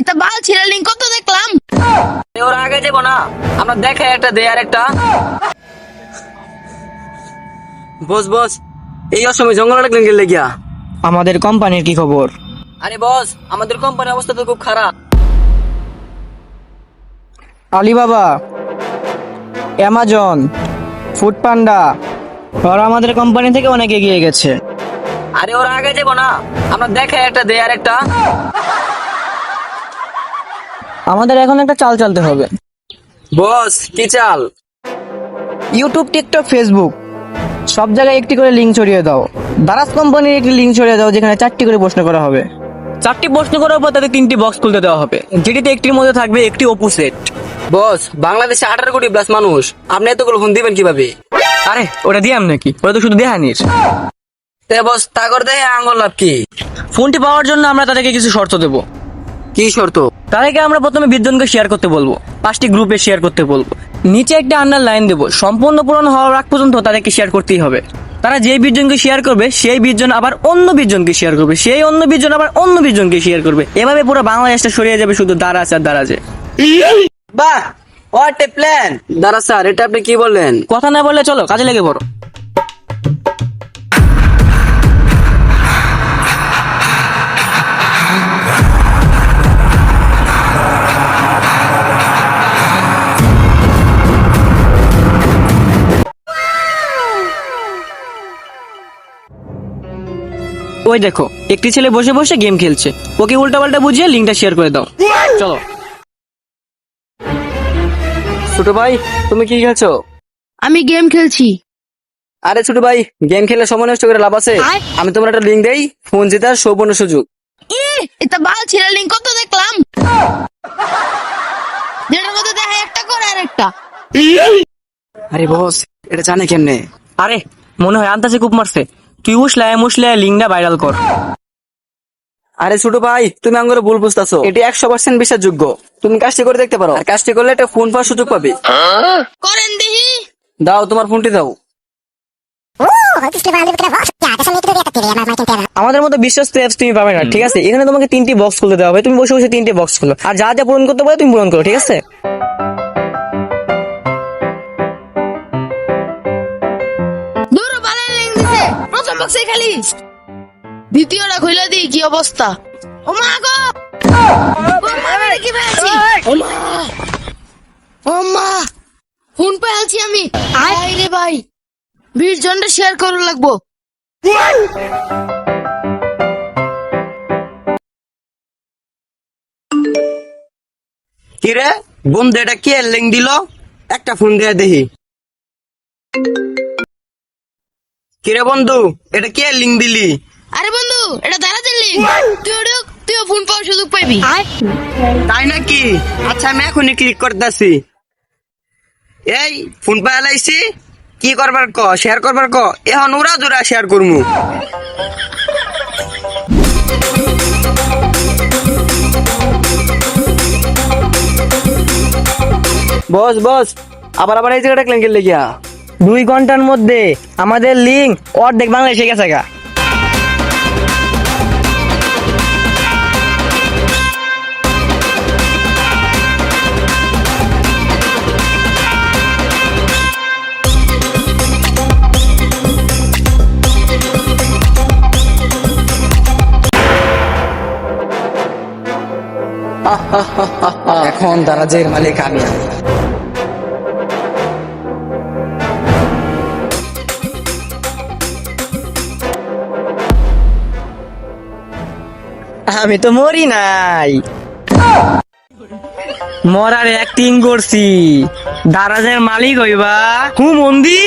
এটা বাল ছিঁড়া লিঙ্ক কত দেখলাম? ওরা আগে যাব না। আমরা দেখে একটা দে আর একটা বস বস এই অসময় জঙ্গলে লাগলেন গেলে গিয়া আমাদের কোম্পানির কি খবর? আরে বস আমাদের কোম্পানির অবস্থা তো খুব খারাপ। আলিবাবা অ্যামাজন ফুড পান্ডা ওরা আমাদের কোম্পানি থেকে অনেক এগিয়ে গেছে। আরে ওরা আগে যাব না। আমরা দেখে একটা দে আর একটা আমাদের এখন একটা চাল চালতে হবে। বস কি চাল? ইউটিউব টিকটক ফেসবুক সব জায়গায় একটি করে লিঙ্ক ছড়িয়ে দাও। দারাজ কোম্পানির একটি লিঙ্ক ছড়িয়ে দাও যেখানে চারটি করে প্রশ্ন করা হবে। চারটি প্রশ্ন করার পর তাদের তিনটি বক্স খুলতে দেওয়া হবে। যেটিতে একটির মধ্যে থাকবে একটি অপু সেট বস বাংলাদেশে আঠারো কোটি প্লাস মানুষ। আপনি এতগুলো ফোন দিবেন কীভাবে? আরে ওটা দিয়াম নাকি? ওটা তো শুধু দেহানির। তে বস তা করে দেখে আঙ্গুল লাভ কি? ফোনটি পাওয়ার জন্য আমরা তাদেরকে কিছু শর্ত দেব। কি শর্ত? তাদেরকে আমরা প্রথমে জনকে শেয়ার করতে বলব। পাঁচটি গ্রুপে শেয়ার করতে বলব। নিচে একটা আন্ডার লাইন দেবো। সম্পূর্ণ পূরণ হওয়ার আগ পর্যন্ত তাদেরকে শেয়ার করতেই হবে। তারা যেই বিশজনকে শেয়ার করবে সেই বিশজন আবার অন্য বিশজনকে শেয়ার করবে। সেই অন্য বিশ জন আবার অন্য বিশজনকে শেয়ার করবে। এভাবে পুরো বাংলাদেশটা সরিয়ে যাবে শুধু দারাজ আর দারাজে বাহ হোয়াট এ প্ল্যান দাদা স্যার এটা আপনি কি বললেন? কথা না বললে চলো কাজে লেগে পড়ো। ওই দেখো একটি ছেলে বসে বসে গেম খেলছে। ওকে উল্টাপাল্টা বুঝিয়ে লিঙ্কটা শেয়ার করে দাও। চলো। ছোট ভাই তুমি কি খেলছো? আমি গেম খেলছি। আরে ছোট ভাই গেম খেলে সময় নষ্ট করে লাভ আছে। আমি তোমার একটা লিঙ্ক দেই ফোন জেতার সৌপূর্ণ সুযোগ। এটা বাল ছিঁড়া লিঙ্ক কত দেখলাম? যেটার মধ্যে দেখা একটা করে আর একটা। আরে বস এটা জানে কেমনে? আরে মনে হয় আন্তাজে কূপ মারছে। তুই উসলায় মুসলায় লিঙ্কটা ভাইরাল কর। আরে ছোট ভাই তুমি আঙ্গুরে ভুল বুঝতেছো। এটি একশো পার্সেন্ট বিশ্বাসযোগ্য। তুমি কাজটি করে দেখতে পারো। আর কাজটি করলে একটা ফোন পাওয়ার সুযোগ পাবে। করেন দেখি। দাও তোমার ফোনটি দাও। আমাদের মতো বিশ্বস্ত অ্যাপস তুমি পাবে না ঠিক আছে? এখানে তোমাকে তিনটি বক্স খুলতে দেওয়া হবে। তুমি বসে বসে তিনটি বক্স খুলো। আর যা যা পূরণ করতে পারো তুমি পূরণ করো ঠিক আছে? বক্সে খালি। দ্বিতীয়টা খুলে দিই কি অবস্থা? ও মা গো! কি পেয়েছি? ও মা! ফোন পেয়েছি আমি। আয়। রে ভাই। বিশ জনটা শেয়ার করা লাগবো। কি রে বন্ধু এটা কে লিঙ্ক দিল? একটা ফোন দিয়ে দেখি। কিরে বন্ধু এটা কে লিঙ্ক দিলি? আরে বন্ধু এটা দাঁড়াতে লিঙ্ক তুই ওটা তুইও ফোন পাওয়ার সুযোগ পাইবি। তাই নাকি? আচ্ছা আমি এখনই ক্লিক করতেছি। এই ফোন পাই লাইছি কি করবার ক? শেয়ার করবার ক? এখন উড়া দুরা শেয়ার করমু। বস বস আবার আবার এই জায়গাটা ক্লিক করলে গিয়া দুই ঘণ্টার মধ্যে আমাদের লিঙ্ক অর্ধেক বাংলাদেশে গেছে গা। এখন দারাজের মালিক আমি। আমি তো মরি নাই। মরার অ্যাক্টিং করছি। দারাজের মালিক হইবা। হু মন্দি?